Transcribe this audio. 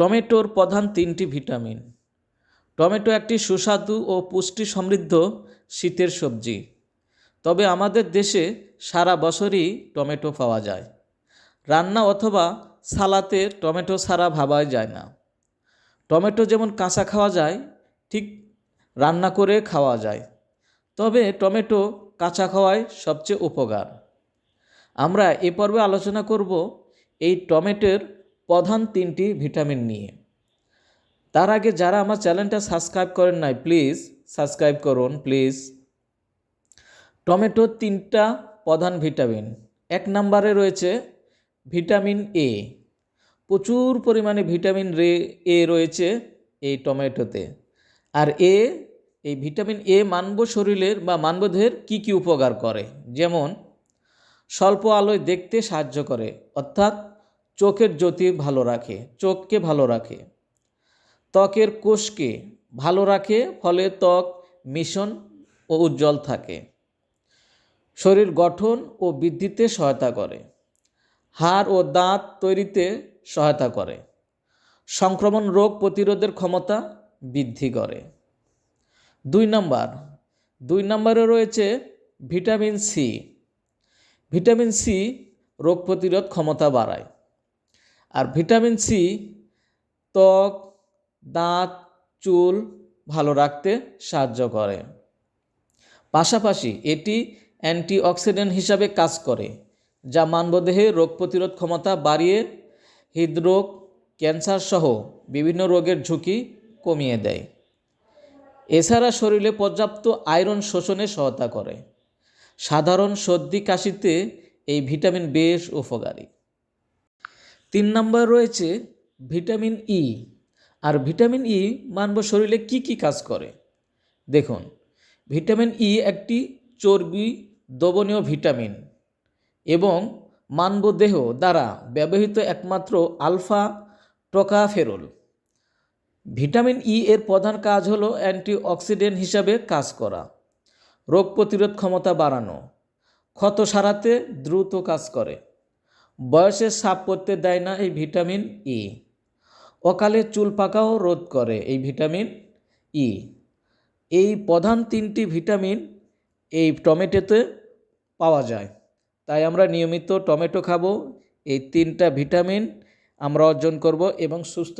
টমেটোর প্রধান তিনটি ভিটামিন। টমেটো একটি সুস্বাদু ও পুষ্টি সমৃদ্ধ শীতের সবজি। তবে আমাদের দেশে সারা বছরই টমেটো পাওয়া যায়। রান্না অথবা সালাতে টমেটো ছাড়া ভাবাই যায় না। টমেটো যেমন কাঁচা খাওয়া যায়, ঠিক রান্না করে খাওয়া যায়। তবে টমেটো কাঁচা খাওয়ায় সবচেয়ে উপকার। আমরা এ পর্বে আলোচনা করব এই টমেটোর প্রধান তিনটি ভিটামিন নিয়ে। তার আগে যারা আমার চ্যানেলটা সাবস্ক্রাইব করেন নাই, প্লিজ সাবস্ক্রাইব করুন, প্লিজ। টমেটোর তিনটা প্রধান ভিটামিন। এক নম্বরে রয়েছে ভিটামিন এ। প্রচুর পরিমাণে ভিটামিন রে, এ রয়েছে এই টমেটোতে। আর এ, এই ভিটামিন এ মানব শরীরের বা মানবদেহের কী কী উপকার করে? যেমন, স্বল্প আলোয় দেখতে সাহায্য করে, অর্থাৎ চোখের জ্যোতি ভালো রাখে, চোখকে ভালো রাখে। ত্বকের কোষকে ভালো রাখে, ফলে ত্বক মিশন ও উজ্জ্বল থাকে। শরীর গঠন ও বৃদ্ধিতে সহায়তা করে। হাড় ও দাঁত তৈরিতে সহায়তা করে। সংক্রমণ রোগ প্রতিরোধের ক্ষমতা বৃদ্ধি করে। দুই নম্বর, দুই নম্বরে রয়েছে ভিটামিন সি। ভিটামিন সি রোগ প্রতিরোধ ক্ষমতা বাড়ায়। আর ভিটামিন সি ত্বক, দাঁত, চুল ভালো রাখতে সাহায্য করে। পাশাপাশি এটি অ্যান্টিঅক্সিডেন্ট হিসাবে কাজ করে, যা মানবদেহে রোগ প্রতিরোধ ক্ষমতা বাড়িয়ে, হৃদরোগ ক্যান্সার সহ বিভিন্ন রোগের ঝুঁকি কমিয়ে দেয়। এছাড়া শরীরে পর্যাপ্ত আয়রন শোষণে সহায়তা করে। সাধারণ সর্দি, কাশিতে এই ভিটামিন বেশ উপকারী। তিন নম্বর রয়েছে ভিটামিন ই আর ভিটামিন ই মানব শরীরে কি কি কাজ করে? দেখুন, ভিটামিন ই একটি চর্বি দ্রবণীয় ভিটামিন এবং মানব দেহ দ্বারা ব্যবহৃত একমাত্র আলফা টোকাফেরল ভিটামিন ই এর প্রধান কাজ হলো অ্যান্টিঅক্সিডেন্ট হিসাবে কাজ করা, রোগ প্রতিরোধ ক্ষমতা বাড়ানো, ক্ষত সারাতে দ্রুত কাজ করে। বয়সের সাপ করতে দেয় না এই ভিটামিন ই অকালে চুল পাকাও রোধ করে এই ভিটামিন ই এই প্রধান তিনটি ভিটামিন এই টমেটোতে পাওয়া যায়। তাই আমরা নিয়মিত টমেটো খাব। এই তিনটা ভিটামিন আমরা অর্জন করব এবং সুস্থ